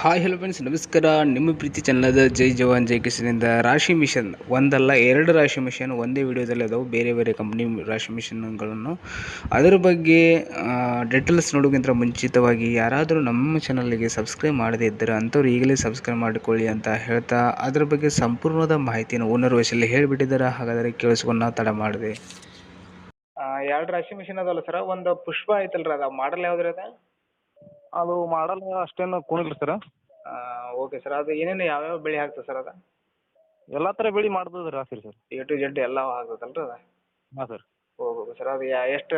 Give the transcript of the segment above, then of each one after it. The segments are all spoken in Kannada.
ಹಾಯ್ ಹಲೋ ಫ್ರೆಂಡ್ಸ್ ನಮಸ್ಕಾರ. ನಿಮ್ಮ ಪ್ರೀತಿ ಚಾನಲ್ದ ಜೈ ಜವಾನ್, ಜೈ ಕಿಶನಿಂದ ರಾಶಿ ಮಿಷನ್ ಒಂದಲ್ಲ, ಎರಡು ರಾಶಿ ಮಿಷನ್ ಒಂದೇ ವಿಡಿಯೋದಲ್ಲಿ ಅದಾವೆ. ಬೇರೆ ಬೇರೆ ಕಂಪ್ನಿ ರಾಶಿ ಮಿಷನ್ಗಳನ್ನು ಅದರ ಬಗ್ಗೆ ಡೀಟೇಲ್ಸ್ ನೋಡೋಕ್ಕಿಂತ ಮುಂಚಿತವಾಗಿ ಯಾರಾದರೂ ನಮ್ಮ ಚಾನಲ್ಗೆ ಸಬ್ಸ್ಕ್ರೈಬ್ ಮಾಡದೇ ಇದ್ದರೆ ಅಂಥವ್ರು ಈಗಲೇ ಸಬ್ಸ್ಕ್ರೈಬ್ ಮಾಡಿಕೊಳ್ಳಿ ಅಂತ ಹೇಳ್ತಾ, ಅದರ ಬಗ್ಗೆ ಸಂಪೂರ್ಣವಾದ ಮಾಹಿತಿಯನ್ನು ಓನರ್ ವಯಸ್ಸಲ್ಲಿ ಹೇಳಿಬಿಟ್ಟಿದ್ದಾರೆ. ಹಾಗಾದರೆ ಕೇಳಿಸ್ಕೊಂಡು ತಡ ಮಾಡಿದೆ. ಎರಡು ರಾಶಿ ಮಿಷನ್ ಅದಲ್ಲ ಸರ್. ಒಂದು ಪುಷ್ಪ ಐತಲ್ರಿ ಅದು. ಮಾಡಲ್ ಯಾವ್ದು ಅದ? ಅದು ಮಾಡಲ್ ಅಷ್ಟೇನು ಕುಣಿಲ್ಲ ಸರ್ ಓಕೆ ಸರ್ ಅದು ಏನೇನು ಯಾವ್ಯಾವ ಬೆಳೆ ಹಾಕ್ತದೆ ಸರ್ ಅದು? ಎಲ್ಲ ಥರ ಬೆಳೆ ಮಾಡ್ತದೆ ರಾತ್ರಿ ಸರ್ ಎ ಟು ಜೆಡ್ ಎಲ್ಲ ಆಗ್ತದಲ್ರಿ ಅದು? ಹಾಂ ಸರ್ ಓಹೋ ಸರ್ ಅದು ಎಷ್ಟು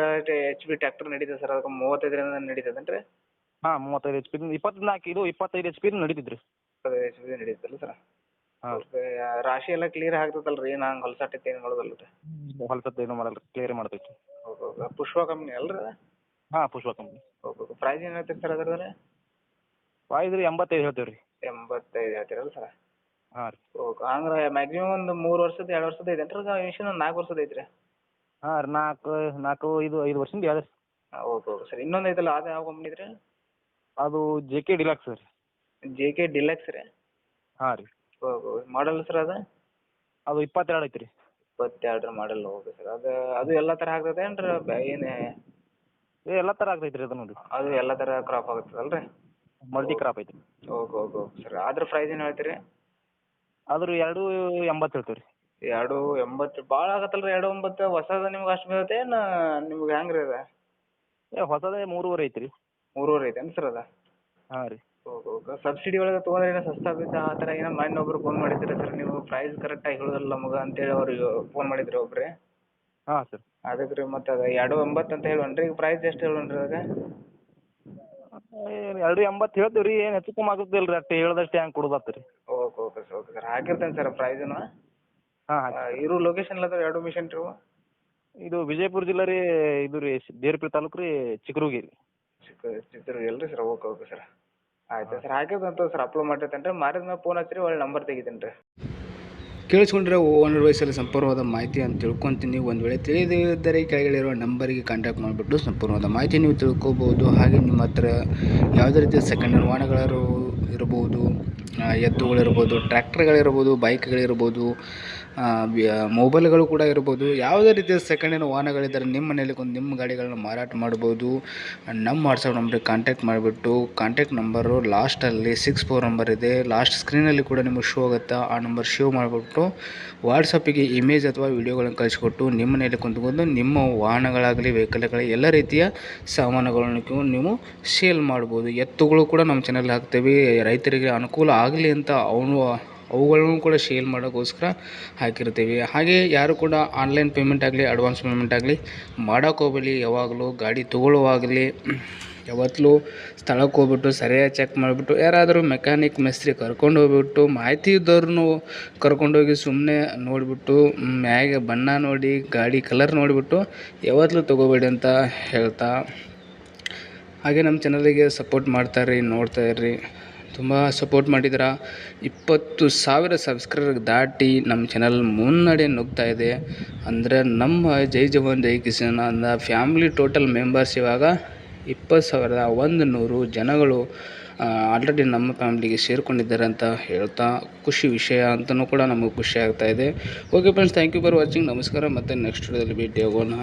ಎಚ್ ಪಿ ಟ್ಯಾಕ್ಟರ್ ನಡೀತದೆ ಸರ್ ಅದಕ್ಕೆ ಮೂವತ್ತೈದರಿಂದ ನಡೀತದೇನು ರೀ ಹಾಂ ಮೂವತ್ತೈದು ಎಚ್ ಪಿ ಇಪ್ಪತ್ನಾಲ್ಕು ಇದು ಇಪ್ಪತ್ತೈದು ಎಚ್ ಪಿ ನಡೀತಿದ್ರಿ ಇಪ್ಪತ್ತೈದು ಎಚ್ ಪಿ ನಡೀತಲ್ಲ ಸರ್ ಹಾಂ. ಓಕೆ ರಾಶಿ ಎಲ್ಲ ಕ್ಲಿಯರ್ ಆಗ್ತದಲ್ಲ ರೀ ನಂಗೆ ಹೊಲ್ಸಟ್ಟೈತೆ ಏನು ಮಾಡೋದಲ್ಲ ರೀ ಹೊಲ್ಸತ್ತು ಏನು ಮಾಡಲ್ಲ ಕ್ಲಿಯರ್ ಮಾಡ್ತೈತಿ ಓಕೆ ಓಕೆ ಪುಷ್ಪ ಕಂಪ್ನಿ ಅಲ್ರಿ ಅದು? ಹಾಂ ಪುಷ್ಪ ಕಂಪ್ನಿ ಓಕೆ ಪ್ರೈಸ್ ಏನು ಹೇಳ್ತೀರಿ ಸರ್ ಅದ್ರದ್ದು ಪ್ರೈಸ್ ರೀ ಎಂಬತ್ತೈದು ಹೇಳ್ತೀವಿ ರೀ ಎಂಬತ್ತೈದು ಹೇಳ್ತೀರಲ್ಲ ಸರ್ ಹಾಂ ರೀ. ಓಕೆ ಅಂದ್ರೆ ಮ್ಯಾಕ್ಸಿಮಮ್ ಒಂದು ಮೂರು ವರ್ಷದ ಎರಡು ವರ್ಷದ ಐತೆ ರೀ ಮಿಷನ್ ಒಂದು ನಾಲ್ಕು ವರ್ಷದ ಐತ್ರಿ? ಹಾ ರೀ ನಾಲ್ಕು ನಾಲ್ಕು ಐದು ಐದು ವರ್ಷದಿಂದ ಯಾವ್ದು ಹಾಂ ಓಕೆ ಓಕೆ ಸರ್ ಇನ್ನೊಂದು ಐತಲ್ಲ ಅದು ಯಾವ ಕಂಪ್ನಿ ರೀ ಅದು ಜೆ ಕೆ ಡಿಲಕ್ಸ್ ರೀ. ಜೆ ಕೆ ಡಿಲಕ್ಸ್ ರೀ? ಹಾಂ ರೀ. ಓಕೆ ಮಾಡಲ್ ಸರ್ ಅದು? ಅದು ಇಪ್ಪತ್ತೆರಡು ಐತ್ರಿ. ಇಪ್ಪತ್ತೆರಡರ ಮಾಡಲ್ ಓಕೆ ಸರ್ ಅದು ಅದು ಎಲ್ಲ ಥರ ಆಗ್ತದೆ ಏನು ಏ ತರ ಥರ ಆಗ್ತೈತಿ ರೀ ಅದು ನೋಡಿ. ಅದು ಎಲ್ಲಾ ತರ ಕ್ರಾಪ್ ಆಗ್ತದಲ್ಲ ರೀ ಮಲ್ಟಿ ಕ್ರಾಪ್ ಐತಿ ಓಕೆ ಓಕೆ ಓಕೆ ಸರ್ ಅದ್ರ ಪ್ರೈಸ್ ಏನು ಹೇಳ್ತೀರಿ? ಅದ್ರ ಎರಡು ಎಂಬತ್ತು ಹೇಳ್ತೇವ್ರಿ. ಎರಡು ಎಂಬತ್ತು ಭಾಳ ಆಗತ್ತಲ್ಲ ರೀ ಎರಡು ಒಂಬತ್ತು? ಹೊಸದು ನಿಮ್ಗೆ ಅಷ್ಟು ಬೀಳುತ್ತೆ ಏನು ನಿಮ್ಗೆ ಹೆಂಗೆ ರೀ ಅದು? ಏ ಹೊಸದೇ ಮೂರುವರೆ ಐತಿ ರೀ ಮೂರುವರೆ ಐತೇನು ಸರ್ ಅದು? ಹಾಂ ರೀ. ಓಕೆ ಓಕೆ ಸಬ್ಸಿಡಿ ಒಳಗೆ ತೊಗೊಂಡ್ರೆ ಏನೋ ಸಸ್ತಾ ಬಿದ್ದ ಆ ಥರ ಏನೋ ಒಬ್ರು ಫೋನ್ ಮಾಡಿದ್ರಿ ಸರ್ ನೀವು ಪ್ರೈಸ್ ಕರೆಕ್ಟಾಗಿ ಹೇಳೋದಲ್ಲ ನಮಗೆ ಅಂತೇಳಿ ಅವ್ರಿಗೆ ಫೋನ್ ಮಾಡಿದ್ರಿ ಒಬ್ರು. ಹಾಂ ಸರ್ ಅದಕ್ಕೆ ರೀ ಮತ್ತು ಅದು ಎರಡು ಒಂಬತ್ತು ಅಂತ ಹೇಳೋಣ ರೀ ಈಗ ಪ್ರೈಸ್ ಎಷ್ಟು ಹೇಳೋಣ ರೀ ಎರಡು ಎಂಬತ್ತು ಹೇಳ್ತೀವಿ ರೀ ಏನು ಹೆಚ್ಚು ಕಮ್ಮಿ ಆಗುತ್ತಿಲ್ಲ ರೀ ಅಷ್ಟು ಹೇಳ್ದಷ್ಟು ಹಂಗೆ ಕೊಡೋದಾತು ರೀ okay okay sir okay sir ಹಾಕಿರ್ತೇನೆ sir ಪ್ರೈಸನ್ನು ಹಾಂ ಹಾಂ ಇರೋ ಲೊಕೇಶನ್ ಎಲ್ಲ ಎರಡು ಮಿಷನ್ ರೀ ಇವು? ಇದು ವಿಜಯಪುರ ಜಿಲ್ಲೆ ರೀ ಇದು ರೀ ದೇರ್ಪಿ ತಾಲೂಕು ರೀ ಚಿಕ್ಕರುಗಿ ರೀ. ಚಿಕ್ಕ ಚಿತ್ರದುರ್ಗ ಅಲ್ಲ ರೀ ಸರ್ ಓಕೆ ಓಕೆ ಸರ್ ಆಯ್ತು ಸರ್ ಹಾಕಿರ್ತಂತ ಸರ್ ಅಪ್ಲೋಡ್ ಮಾಡಿರ್ತೇನೆ ರೀ ಮಾರಿದ ಮೇಲೆ ಫೋನ್ ಹಚ್ಚಿರಿ ಒಳ್ಳೆ ನಂಬರ್ ತೆಗಿತೇನೆ ರೀ ಕೇಳಿಸ್ಕೊಂಡ್ರೆ ಓನರ್ ವಯಸ್ಸಲ್ಲಿ ಸಂಪೂರ್ಣವಾದ ಮಾಹಿತಿ ಅಂತ ತಿಳ್ಕೊತೀನಿ. ಒಂದು ವೇಳೆ ತಿಳಿದಿದ್ದರೆ ಕೆಳಗಡೆಯಿರುವ ನಂಬರಿಗೆ ಕಾಂಟ್ಯಾಕ್ಟ್ ಮಾಡಿಬಿಟ್ಟು ಸಂಪೂರ್ಣವಾದ ಮಾಹಿತಿ ನೀವು ತಿಳ್ಕೊಬೋದು. ಹಾಗೆ ನಿಮ್ಮ ಹತ್ರ ಯಾವುದೇ ರೀತಿಯ ಸೆಕೆಂಡ್ ಹ್ಯಾಂಡ್ ವಾಹನಗಳು ಇರ್ಬೋದು ಆ, ಎತ್ತುಗಳಿರ್ಬೋದು, ಟ್ರ್ಯಾಕ್ಟರ್ಗಳಿರ್ಬೋದು, ಬೈಕ್ಗಳಿರ್ಬೋದು ಮೊಬೈಲ್ಗಳು ಕೂಡ ಇರ್ಬೋದು. ಯಾವುದೇ ರೀತಿಯ ಸೆಕೆಂಡ್ ಹ್ಯಾಂಡ್ ವಾಹನಗಳಿದ್ದರೆ ನಿಮ್ಮ ಮನೆಯಲ್ಲಿ ಒಂದು ನಿಮ್ಮ ಗಾಡಿಗಳನ್ನ ಮಾರಾಟ ಮಾಡ್ಬೋದು. ನಮ್ಮ ವಾಟ್ಸಪ್ ನಂಬರಿಗೆ ಕಾಂಟ್ಯಾಕ್ಟ್ ಮಾಡಿಬಿಟ್ಟು ಕಾಂಟ್ಯಾಕ್ಟ್ ನಂಬರು ಲಾಸ್ಟಲ್ಲಿ ಸಿಕ್ಸ್ ಫೋರ್ ನಂಬರ್ ಇದೆ. ಲಾಸ್ಟ್ ಸ್ಕ್ರೀನಲ್ಲಿ ಕೂಡ ನಿಮಗೆ ಶೋ ಆಗುತ್ತೆ? ಆ ನಂಬರ್ ಶೋ ಮಾಡಿಬಿಟ್ಟು ವಾಟ್ಸಪ್ಪಿಗೆ ಇಮೇಜ್ ಅಥವಾ ವಿಡಿಯೋಗಳನ್ನು ಕಳಿಸ್ಕೊಟ್ಟು ನಿಮ್ಮ ಮನೆಯಲ್ಲಿ ಕುಂತ್ಕೊಂಡು ನಿಮ್ಮ ವಾಹನಗಳಾಗಲಿ ವೆಹಿಕಲ್ಗಳಾಗಲಿ ಎಲ್ಲ ರೀತಿಯ ಸಾಮಾನುಗಳನ್ನು ನೀವು ಸೇಲ್ ಮಾಡ್ಬೋದು. ಎತ್ತುಗಳು ಕೂಡ ನಮ್ಮ ಚಾನಲ್ ಹಾಕ್ತೇವೆ. ರೈತರಿಗೆ ಅನುಕೂಲ ಆಗಲಿ ಅಂತ ಅವನು ಅವುಗಳನ್ನು ಕೂಡ ಶೇಲ್ ಮಾಡೋಕ್ಕೋಸ್ಕರ ಹಾಕಿರ್ತೀವಿ. ಹಾಗೆ ಯಾರು ಕೂಡ ಆನ್ಲೈನ್ ಪೇಮೆಂಟ್ ಆಗಲಿ ಅಡ್ವಾನ್ಸ್ ಪೇಮೆಂಟ್ ಆಗಲಿ ಮಾಡೋಕ್ಕೋಗಲಿ ಯಾವಾಗಲೂ ಗಾಡಿ ತೊಗೊಳ್ಳುವಾಗಲಿ ಯಾವತ್ತಲೂ ಸ್ಥಳಕ್ಕೆ ಹೋಗ್ಬಿಟ್ಟು ಸರಿಯಾಗಿ ಚೆಕ್ ಮಾಡಿಬಿಟ್ಟು, ಯಾರಾದರೂ ಮೆಕ್ಯಾನಿಕ್ ಮಿಸ್ತ್ರಿ ಕರ್ಕೊಂಡು ಹೋಗ್ಬಿಟ್ಟು, ಮಾಹಿತಿ ಇದ್ದವ್ರನ್ನು ಕರ್ಕೊಂಡೋಗಿ ಸುಮ್ಮನೆ ನೋಡಿಬಿಟ್ಟು, ಮ್ಯಾಗೆ ಬಣ್ಣ ನೋಡಿ, ಗಾಡಿ ಕಲರ್ ನೋಡಿಬಿಟ್ಟು ಯಾವತ್ತಲೂ ತೊಗೋಬೇಡಿ ಅಂತ ಹೇಳ್ತಾ. ಹಾಗೆ ನಮ್ಮ ಚಾನಲಿಗೆ ಸಪೋರ್ಟ್ ಮಾಡ್ತಾರ್ರಿ ನೋಡ್ತಾ ಇರ್ರಿ. ತುಂಬ ಸಪೋರ್ಟ್ ಮಾಡಿದ್ರ. ಇಪ್ಪತ್ತು ಸಾವಿರ ಸಬ್ಸ್ಕ್ರೈಬರ್ ದಾಟಿ ನಮ್ಮ ಚಾನಲ್ ಮುನ್ನಡೆ ನುಗ್ತಾ ಇದೆ. ಅಂದರೆ ನಮ್ಮ ಜೈ ಜವಾನ್, ಜೈ ಕಿಸಾನ್ ಅಂದ ಫ್ಯಾಮಿಲಿ ಟೋಟಲ್ ಮೆಂಬರ್ಸ್ ಇವಾಗ ಇಪ್ಪತ್ತು ಸಾವಿರದ ಒಂದು ನೂರು ಜನಗಳು ಆಲ್ರೆಡಿ ನಮ್ಮ ಫ್ಯಾಮಿಲಿಗೆ ಸೇರಿಕೊಂಡಿದ್ದಾರೆ ಅಂತ ಹೇಳ್ತಾ ಖುಷಿ ವಿಷಯ ಅಂತಲೂ ಕೂಡ ನಮಗೆ ಖುಷಿ ಆಗ್ತಾ ಇದೆ. Okay friends thank you for watching ನಮಸ್ಕಾರ. ಮತ್ತು ನೆಕ್ಸ್ಟ್ ವಿಡಿಯೋದಲ್ಲಿ ಭೇಟಿ ಆಗೋಣ